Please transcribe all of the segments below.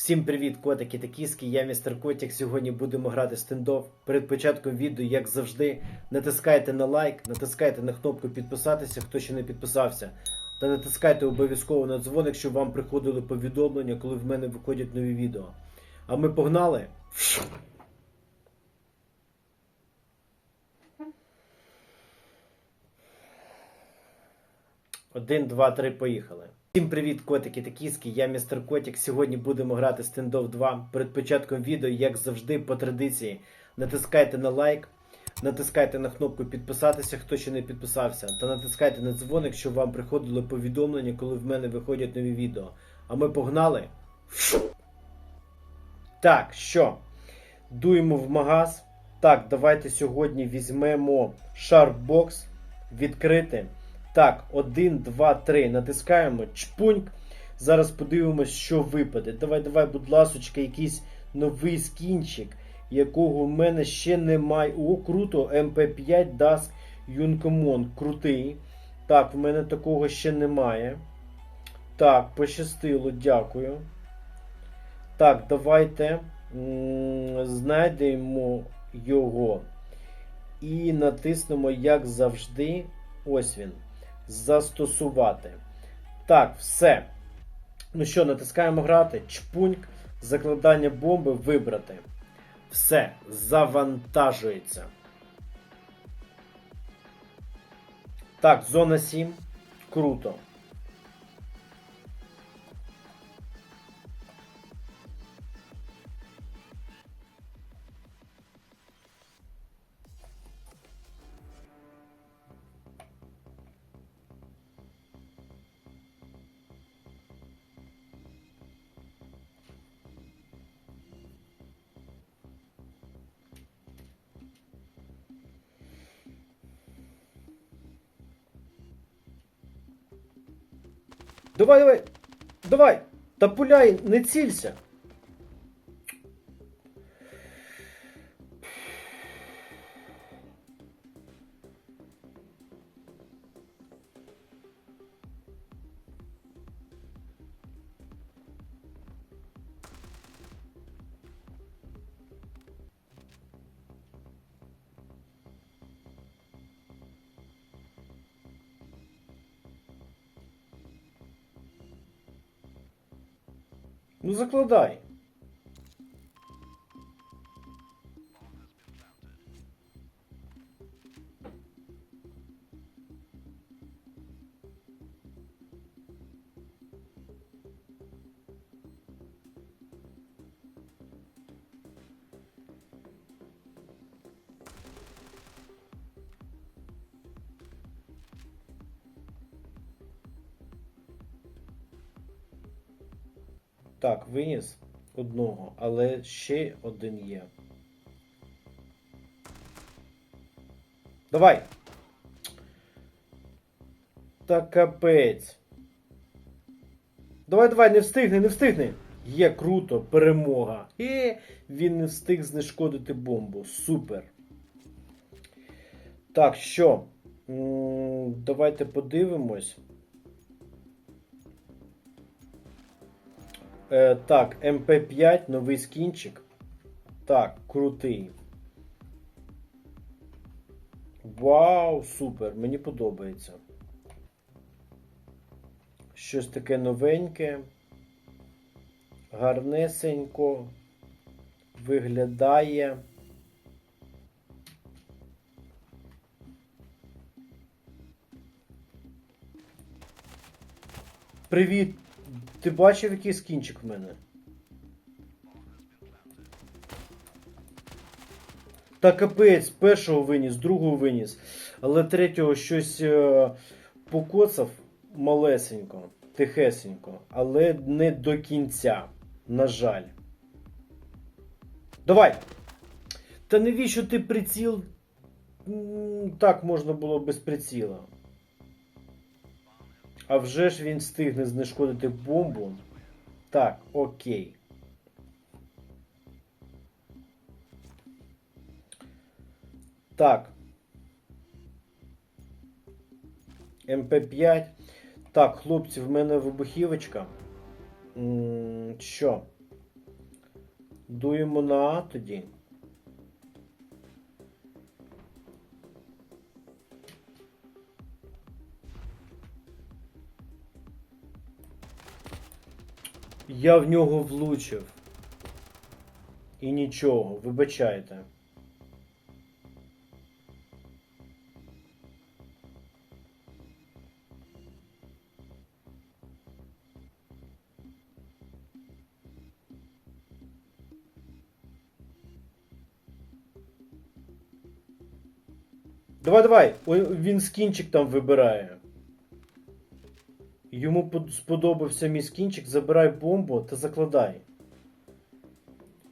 Всім привіт, котики та кіски, я містер Котик. Сьогодні будемо грати стендов. Перед початком відео, як завжди, натискайте на лайк, натискайте на кнопку підписатися, хто ще не підписався. Та натискайте обов'язково на дзвоник, щоб вам приходили повідомлення, коли в мене виходять нові відео. А ми погнали! Один, два, три, поїхали. Всім привіт, котики та кіски, я містер Котик. Сьогодні будемо грати стендов 2. Перед початком відео, як завжди, по традиції, натискайте на лайк, натискайте на кнопку підписатися, хто ще не підписався, та натискайте на дзвоник, щоб вам приходило повідомлення, коли в мене виходять нові відео. А ми погнали. Так, що? Дуємо в магаз. Так, давайте сьогодні візьмемо Sharpbox, відкрити. Так, 1, 2, 3. Натискаємо чпуньк. Зараз подивимось, що випаде. Давай, давай, будь ласочка, якийсь новий скінчик, якого в мене ще немає. О, круто! MP5 Dusk Uncommon. Крутий. Так, в мене такого ще немає. Так, пощастило, дякую. Так, давайте знайдемо його. І натиснемо, як завжди. Ось він. Застосувати. Так, все. Ну що, натискаємо грати. Чпуньк. Закладання бомби вибрати. Все. Завантажується. Так, зона 7. Круто. Давай, давай! Давай! Та пуляй, не цілься! Ну закладай. Так, виніс одного, але ще один є. Давай! Та капець. Давай, давай, не встигни, не встигни. Є круто, перемога. І він не встиг знешкодити бомбу. Супер. Так, що? Давайте подивимось. Е, так, МП5, новий скінчик. Так, крутий. Вау, супер, мені подобається. Щось таке новеньке. Гарнесенько. Виглядає. Привіт! Ти бачив, який скінчик в мене? Та капець, першого виніс, другого виніс. Але третього щось е, покоцав малесенько, тихесенько, але не до кінця. На жаль. Давай! Та навіщо ти приціл? Так можна було без приціла. А вже ж він встигне знешкодити бомбу. Так, окей. Так. МП5. Так, хлопці, в мене вибухівочка. Що? Дуємо на А тоді. Я в нього влучив. І нічого, вибачайте. Давай, давай. Він скінчик там вибирає. Йому сподобався мій скінчик, забирай бомбу та закладай.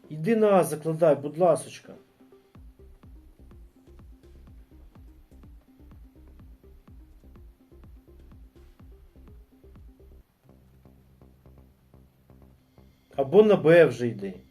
Іди на закладай, будь ласочка. Або на Б вже йди.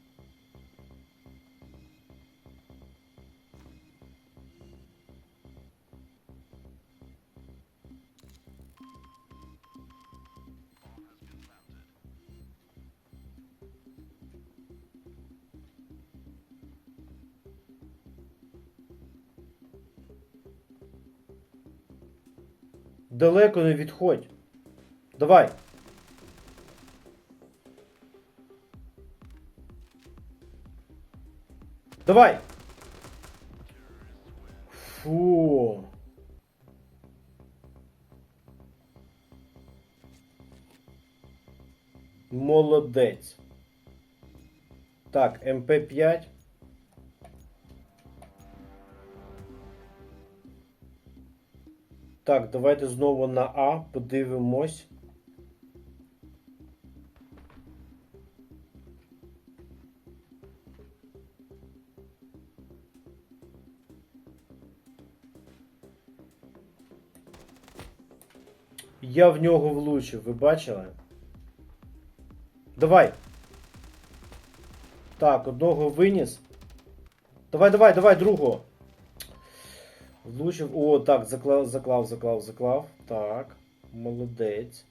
Далеко не відходь. Давай. Давай. Фу. Молодець. Так, МП5. Так, давайте знову на А подивимось. Я в нього влучив, ви бачили? Давай. Так, одного виніс. Давай, давай, давай, другого. Влучив. О, так, заклав, заклав, заклав, заклав. Так. Молодець.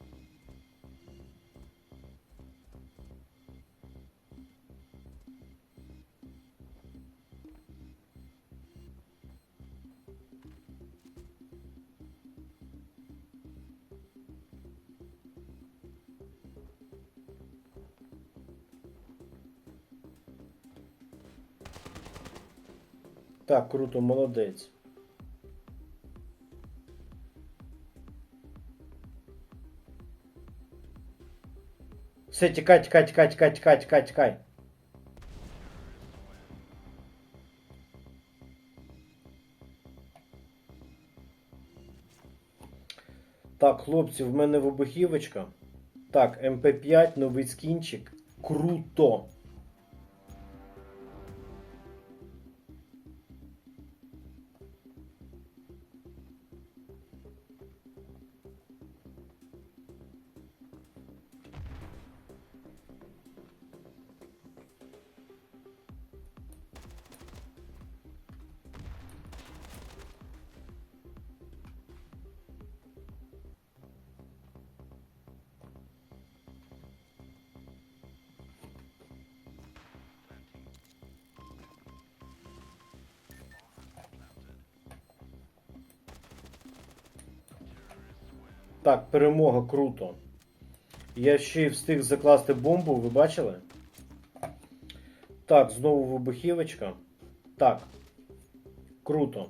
Так, круто, молодець. Все, тікай, тікай, тікай, тікай, тікай, тікай, тікай. Так, хлопці, в мене вибухівочка. Так, МП5, новий скінчик. Круто! Так, перемога, круто. Я ще встиг закласти бомбу, ви бачили? Так, знову вибухівочка. Так. Круто.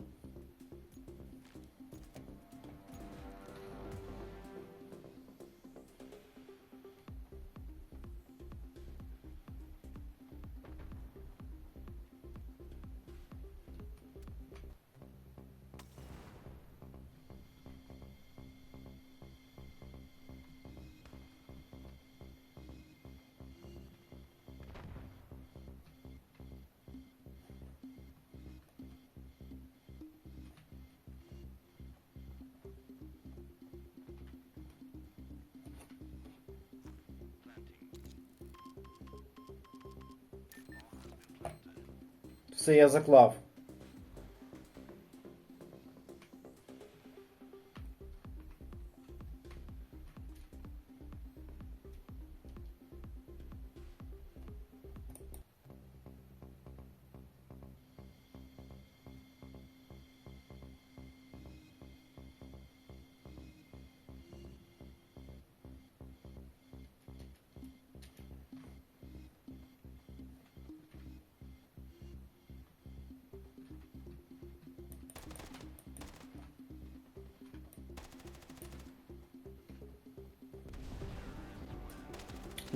Все, я заклав.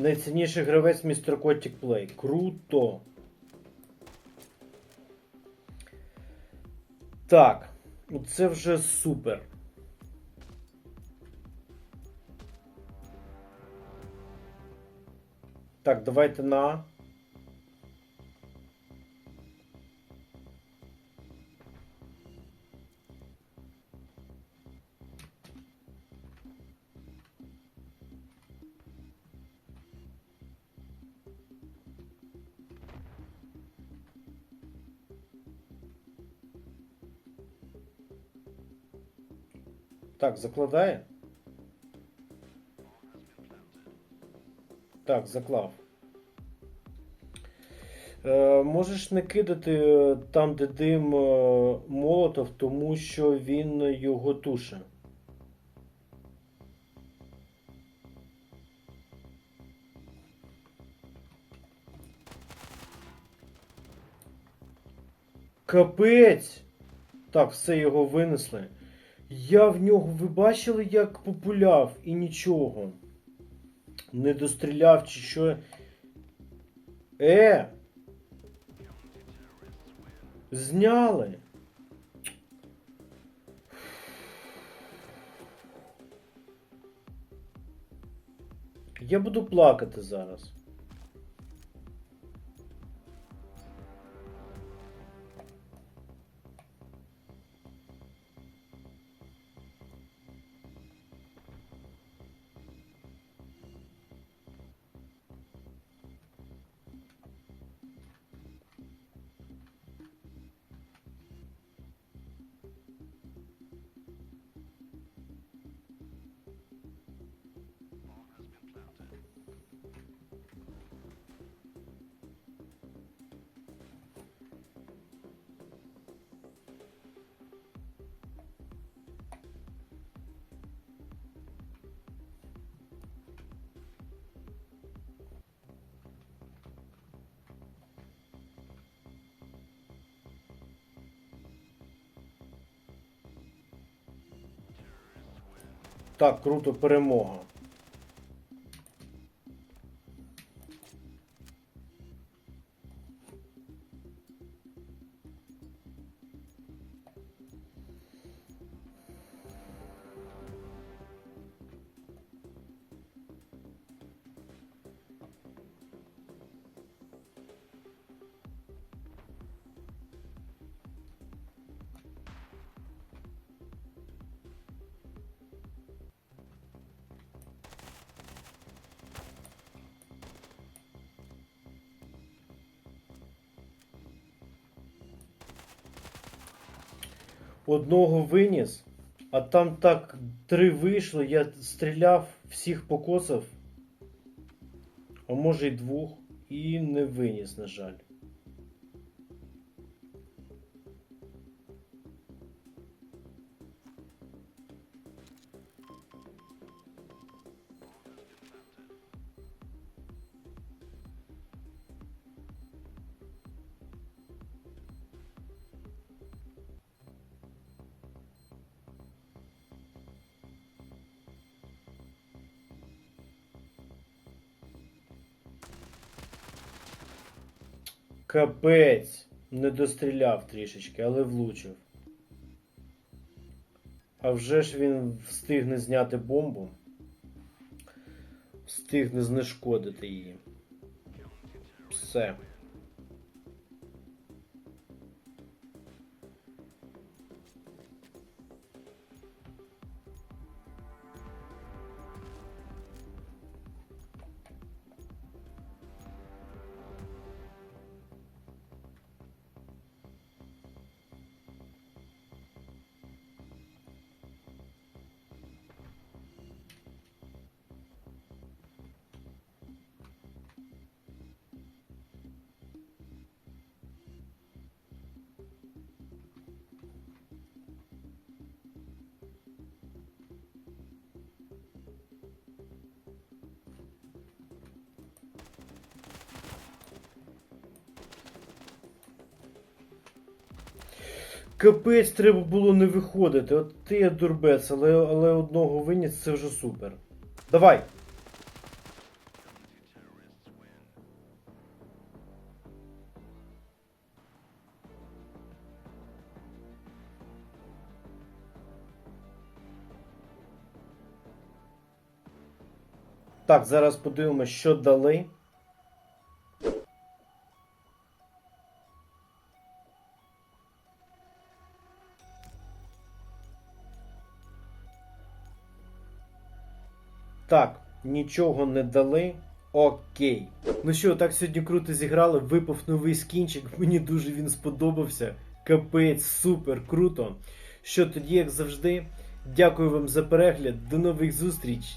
Найцінніший гравець містер Котік Плей. Круто. Так. ну Це вже супер. Так, давайте на. Так, закладає. Так, заклав. Е, можеш не кидати там, де дим е, молотов, тому що він його туше. Капець! Так, все його винесли. Я в нього, ви бачили, як популяв і нічого. Не достріляв чи що. Е! Зняли. Я буду плакати зараз. Так, круто, перемога. Одного виніс, а там так три вийшло, я стріляв, всіх покосав, а може й двох, і не виніс, на жаль. Капець! Не достріляв трішечки, але влучив. А вже ж він встигне зняти бомбу. Встигне знешкодити її. Все. Капець, треба було не виходити. От ти є дурбець, але але одного виніс це вже супер. Давай! Так, зараз подивимося, що дали. Так, нічого не дали. Окей. Ну що, так сьогодні круто зіграли. Випав новий скінчик. Мені дуже він сподобався. Капець, супер, круто. Що тоді, як завжди, дякую вам за перегляд. До нових зустріч.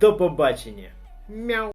До побачення. Мяу.